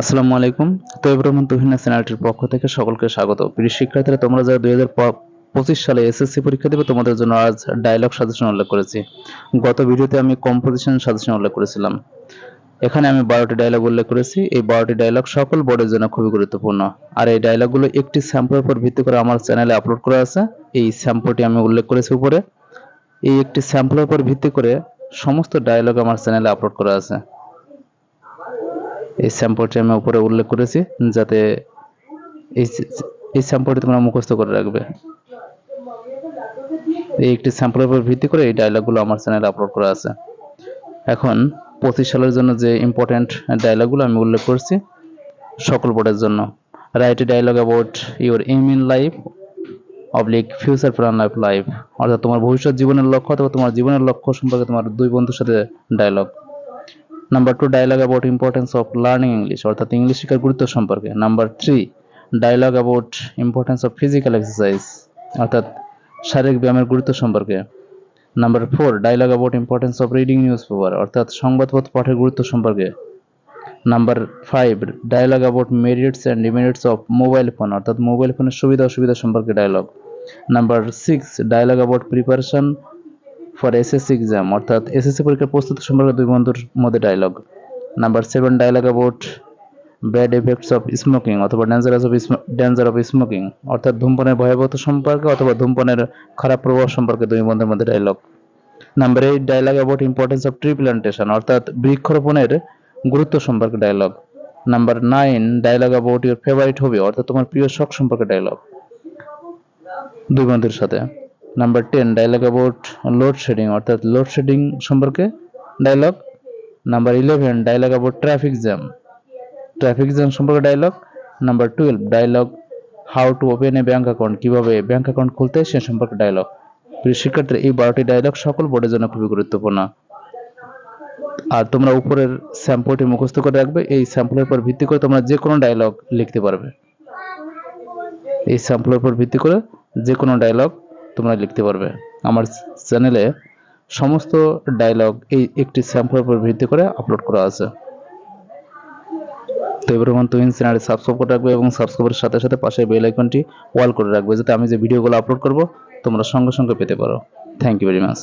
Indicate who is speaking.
Speaker 1: আসসালামু আলাইকুম। তৈব রহমান তুহিনা চ্যানেলটির পক্ষ থেকে সকলকে স্বাগত। প্রিয় শিক্ষার্থীরা, তোমরা যারা দুই পঁচিশ সালে এসএসসি পরীক্ষা দেবে, তোমাদের জন্য আজ ডায়লগ সাজেশন উল্লেখ করেছি। গত ভিডিওতে আমি কম্পোজিশন সাজেশন উল্লেখ করেছিলাম। এখানে আমি বারোটি ডায়লগ উল্লেখ করেছি। এই বারোটি ডায়লগ সকল বোর্ডের জন্য খুবই গুরুত্বপূর্ণ। আর এই ডায়লগগুলো একটি স্যাম্পলের উপর ভিত্তি করে আমার চ্যানেলে আপলোড করা আছে। এই স্যাম্পলটি আমি উল্লেখ করেছি উপরে। এই একটি স্যাম্পলের উপর ভিত্তি করে সমস্ত ডায়লগ আমার চ্যানেলে আপলোড করা আছে। এই স্যাম্পলটি আমি উপরে উল্লেখ করেছি যাতে এই এই স্যাম্পলটি তোমরা মুখস্থ করে রাখবে। এই একটি স্যাম্পলের উপর ভিত্তি করে এই ডায়লগগুলো আমার চ্যানেলে আপলোড করা আছে। এখন পঁচিশ সালের জন্য যে ইম্পর্ট্যান্ট ডায়লগগুলো আমি উল্লেখ করছি সকল বোর্ডের জন্য। Write dialogue about your aim in life oblique future plan life life অর্থাৎ তোমার ভবিষ্যৎ জীবনের লক্ষ্য অথবা তোমার জীবনের লক্ষ্য সম্পর্কে তোমার দুই বন্ধুর সাথে dialogue number two dialogue about importance of learning English অর্থাৎ ইংলিশ শেখার গুরুত্ব সম্পর্কে। Number three dialogue about importance of physical exercise অর্থাৎ শারীরিক ব্যায়ামের গুরুত্ব সম্পর্কে। Number four dialogue about importance of reading newspaper অর্থাৎ সংবাদপত্র পাঠের গুরুত্ব সম্পর্কে। Number five dialogue about merits and demerits of mobile phone অর্থাৎ মোবাইল ফোনের সুবিধা অসুবিধা সম্পর্কে dialogue number six dialogue about preparation for SSC exam অর্থাৎ এসএসসি পরীক্ষার প্রস্তুতি সম্পর্কে দুই বন্ধুর মধ্যে dialogue number seven dialogue about bad effects of smoking অথবা dangerous of danger of smoking অর্থাৎ ধূমপানের ভয়াবহতা সম্পর্কে অথবা ধূমপানের খারাপ প্রভাব সম্পর্কে দুই বন্ধুর মধ্যে dialogue number eight dialogue about importance of tree plantation অর্থাৎ বৃক্ষরোপণের গুরুত্ব সম্পর্কে dialogue number nine dialogue about your favourite hobby অর্থাৎ তোমার প্রিয় শখ সম্পর্কে ডায়লগ দুই বন্ধুর সাথে। Number ten dialogue about load shedding অর্থাৎ লোডশেডিং সম্পর্কে dialogue number eleven dialogue about traffic jam traffic jam সম্পর্কে dialogue number twelve dialogue how to open a bank account কীভাবে ব্যাঙ্ক অ্যাকাউন্ট খুলতে সে সম্পর্কে ডায়লগ প্রিয় শিক্ষার্থীরা, এই বারোটি ডায়লগ সকল বোর্ডের জন্য খুবই গুরুত্বপূর্ণ। আর তোমরা উপরের স্যাম্পলটি মুখস্থ করে রাখবে, এই স্যাম্পলের উপর ভিত্তি করে তোমরা যে কোনো ডায়লগ লিখতে পারবে। এই স্যাম্পলের উপর ভিত্তি করে যে কোনো ডায়লগ তোমরা লিখতে পারবে। আমার চ্যানেলে সমস্ত ডায়লগ এই একটি স্যাম্পলের উপর ভিত্তি করে আপলোড করা আছে। তো এবার রহমান তুমি চ্যানেলে সাবস্ক্রাইব করে রাখবে এবং সাবস্ক্রাইবের সাথে সাথে পাশে বেল আইকনটি ওয়াল করে রাখবে, যাতে আমি যে ভিডিওগুলো আপলোড করব, তোমরা সঙ্গে সঙ্গে পেতে পারো। Thank you very much